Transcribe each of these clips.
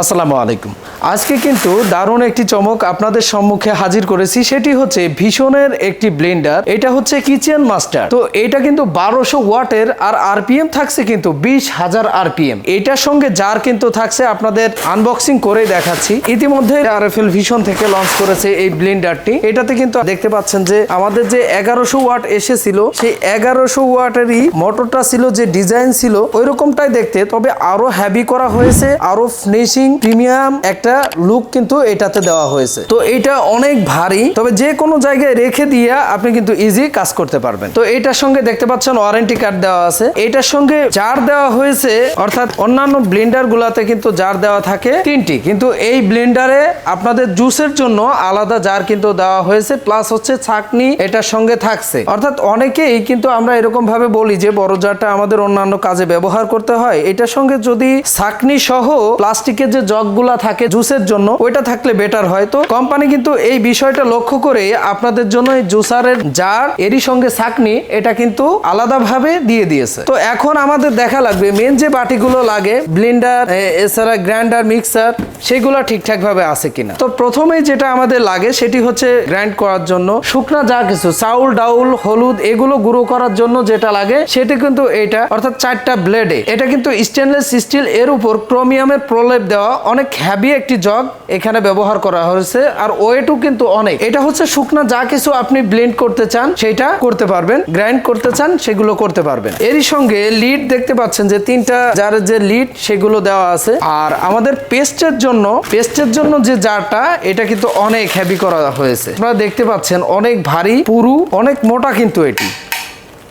আসসালামু আলাইকুম। আজকে কিন্তু দারুণ একটি চমক আপনাদের সম্মুখে হাজির করেছি, সেটি হচ্ছে ভীষণের একটি ব্লেন্ডার, এটা হচ্ছে কিচেন মাস্টার। তো এটা কিন্তু বারোশো ওয়াটের আর আরপিএম থাকছে কিন্তু বিশ হাজার আরপিএম। এটার সঙ্গে যার কিন্তু থাকছে, আপনাদের আনবক্সিং করে দেখাচ্ছি। ইতিমধ্যে আরএফএল ভীষণ থেকে লঞ্চ করেছে এই ব্লেন্ডারটি। এটাতে কিন্তু দেখতে পাচ্ছেন যে আমাদের যে এগারোশো ওয়াট এসেছিল, সেই এগারোশো ওয়াটেরই মোটরটা ছিল, যে ডিজাইন ছিল ওই রকমটাই দেখতে। তবে আরও হ্যাভি করা হয়েছে, আরও ফিনিশিং প্রিমিয়াম একটা লুক কিন্তু এটাতে দেওয়া হয়েছে। তো এটা অনেক ভারী, তবে যে কোনো জায়গায় রেখে দিয়ে আপনি কিন্তু ইজি কাজ করতে পারবেন। তো এটার সঙ্গে দেখতে পাচ্ছেন ওয়ারেন্টি কার্ড দেওয়া আছে। এটার সঙ্গে জার দেওয়া হয়েছে, অর্থাৎ অন্যান্য ব্লেন্ডার গুলাতে কিন্তু জার দেওয়া থাকে তিনটি। কিন্তু এই ব্লেন্ডারে আপনাদের জুসের জন্য আলাদা জার কিন্তু দেওয়া হয়েছে প্লাস হচ্ছে ছাকনি এটার সঙ্গে থাকছে। অর্থাৎ অনেকেই কিন্তু আমরা এরকম ভাবে বলি যে, বড় জারটা আমাদের অন্যান্য কাজে ব্যবহার করতে হয়। এটার সঙ্গে যদি ছাকনি সহ প্লাস্টিকের যে জগগুলা থাকে জুসের জন্য, ওইটা থাকলে বেটার হয়। তো কোম্পানি কিন্তু এই বিষয়টা লক্ষ্য করে আপনাদের জন্য এই জুসারের জার, এরই সঙ্গে ছাকনি এটা কিন্তু আলাদাভাবে দিয়ে দিয়েছে। তো এখন আমাদের দেখা লাগবে মেন যে বাটিগুলো লাগে ব্লিন্ডার এছাড়া গ্রাইন্ডার মিক্সার সেগুলো ঠিকঠাক ভাবে আছে কিনা। তো প্রথমেই যেটা আমাদের লাগে, সেটি হচ্ছে গ্রাইন্ড করার জন্য শুকনা যা কিছু, চাউল, ডাউল, হলুদ, এগুলো গুঁড়ো করার জন্য যেটা লাগে, সেটা কিন্তু এটা অর্থাৎ চারটা ব্লেডে এটা কিন্তু স্টেনলেস স্টিল এর উপর ক্রোমিয়ামের প্রলেপ দেওয়া অনেক হ্যাভি একটি জগ এখানে ব্যবহার করা হয়েছে, আর ওয়েটও কিন্তু অনেক। এটা হচ্ছে শুকনা যা কিছু আপনি ব্লেন্ড করতে চান সেটা করতে পারবেন গ্রাইন্ড করতে চান, সেগুলো করতে পারবেন। এরই সঙ্গে লিড দেখতে পাচ্ছেন যে তিনটা যার যে লিড সেগুলো দেওয়া আছে। আর আমাদের পেস্টের জন্য পেস্টের জন্য যে জারটা এটা কিন্তু অনেক হেভি করা হয়েছে। আপনারা দেখতে পাচ্ছেন, অনেক ভারী, পুরু, অনেক মোটা কিন্তু এটি।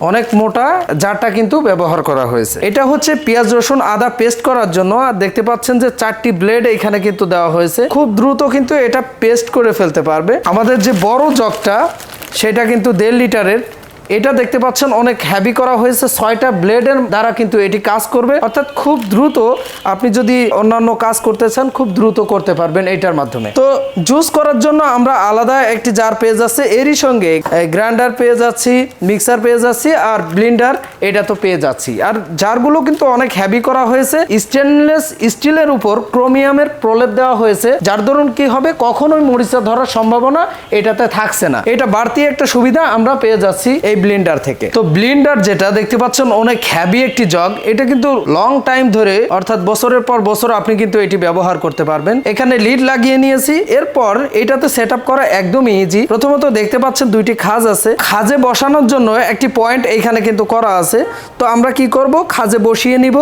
অনেক মোটা জারটা কিন্তু ব্যবহার করা হয়েছে। এটা হচ্ছে পেঁয়াজ, রসুন, আদা পেস্ট করার জন্য। আর দেখতে পাচ্ছেন যে চারটি ব্লেড এখানে কিন্তু দেওয়া হয়েছে। খুব দ্রুত কিন্তু এটা পেস্ট করে ফেলতে পারবে। আমাদের যে বড় জগটা, সেটা কিন্তু দেড় লিটারের এটা দেখতে পাচ্ছেন, অনেক হ্যাভি করা হয়েছে। ছয়টা ব্লেডের দ্বারা কিন্তু এটি কাজ করবে। অর্থাৎ খুব দ্রুত আপনি যদি অন্যান্য কাজ করতে চান, খুব দ্রুত করতে পারবেন এটার মাধ্যমে। তো জুস করার জন্য আমরা আলাদা একটি জার পেয়ে যাচ্ছে। এরই সঙ্গে গ্রাইন্ডার পেয়ে যাচ্ছি মিক্সার পেয়ে যাচ্ছি আর ব্লিন্ডার এটা তো পেয়ে যাচ্ছি। আর জারগুলো কিন্তু অনেক হ্যাভি করা হয়েছে। স্টেনলেস স্টিলের উপর ক্রোমিয়ামের প্রলেপ দেওয়া হয়েছে। যার দরুন কি হবে? কখনোই মরিচা ধরার সম্ভাবনা এটাতে থাকছে না। এটা বাড়তি একটা সুবিধা আমরা পেয়ে যাচ্ছি এই ব্লিন্ডার থেকে। তো ব্লিন্ডার যেটা দেখতে পাচ্ছেন, অনেক হ্যাভি একটি জগ এটা কিন্তু লং টাইম ধরে, অর্থাৎ বছরের পর বছর আপনি কিন্তু এটি ব্যবহার করতে পারবেন। এখানে লিড লাগিয়ে নিয়েছি। এরপর এটাতে সেট করা একদমই ইজি প্রথমত দেখতে পাচ্ছেন দুইটি খাজ আছে। খাজে বসানোর জন্য একটি পয়েন্ট এখানে কিন্তু করা আছে। তো আমরা কি করব? খাজে বসিয়ে নিব।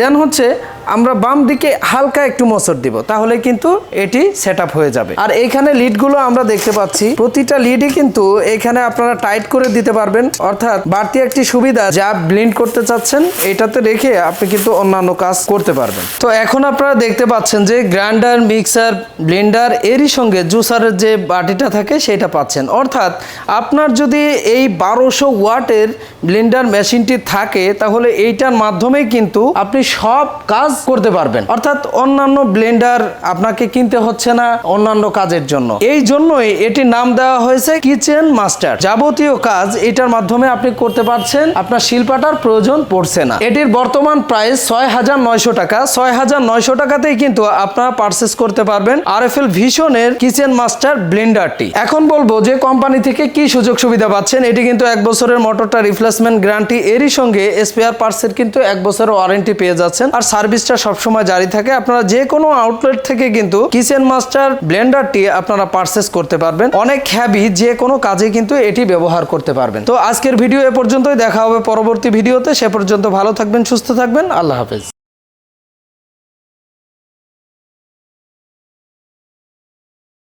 দেন হচ্ছে আমরা বাম দিকে হালকা একটু মোচড় দিব, তাহলে কিন্তু এটি সেট হয়ে যাবে। আর এইখানে লিডগুলো আমরা দেখতে পাচ্ছি। প্রতিটা লিডই কিন্তু এখানে আপনারা টাইট করে দিতে পারবেন। অর্থাৎ বাড়তি একটি সুবিধা, যা ব্লেন্ড করতে চাচ্ছেন, এটাতে রেখে আপনি কিন্তু অন্যান্য কাজ করতে পারবেন। তো এখন আপনারা দেখতে পাচ্ছেন যে গ্রাইন্ডার মিক্সার ব্লেন্ডার এরই সঙ্গে জুসারের যে বাটিটা থাকে, সেটা পাচ্ছেন। অর্থাৎ আপনার যদি এই বারোশো ওয়াটের ব্লেন্ডার মেশিনটি থাকে, তাহলে এইটার মাধ্যমেই কিন্তু আপনি সব কাজ করতে পারবেন। অর্থাৎ অন্যান্য ব্লেন্ডার আপনাকে কিনতে হচ্ছে না অন্যান্য কাজের জন্য। এই জন্যই এটির নাম দেওয়া হয়েছে কিচেন মাস্টার। যাবতীয় কাজ এটার মাধ্যমে আপনি করতে পারছেন, আপনার শিল্পাটার প্রয়োজন পড়ছে না। এটির বর্তমান প্রাইস ছয় হাজার নয়শো টাকা। ছয় হাজার নয়শো টাকাতেই কিন্তু আপনারা পারচেস করতে পারবেন আর এফ এল ভিশনের কিচেন মাস্টার ব্লেন্ডারটি। এখন বলব যে কোম্পানি থেকে কি সুযোগ সুবিধা পাচ্ছেন, এটি কিন্তু এক বছরের মোটরটা রিপ্লেসমেন্ট গ্যারান্টি এরই সঙ্গে স্পেয়ার পার্টসের কিন্তু এক বছরের ওয়ারেন্টি পেয়ে যাচ্ছেন। আর সার্ভিসটা সবসময় জারি থাকে। আপনারা যে কোনো আউটলেট থেকে কিন্তু কিচেন মাস্টার ব্লেন্ডারটি আপনারা পারচেস করতে পারবেন। অনেক হ্যাবি যে কোনো কাজে কিন্তু এটি ব্যবহার করতে পারবেন। তো আজকের ভিডিও এ পর্যন্তই। দেখা হবে পরবর্তী ভিডিওতে সে পর্যন্ত ভালো থাকবেন, সুস্থ থাকবেন। আল্লাহ হাফেজ।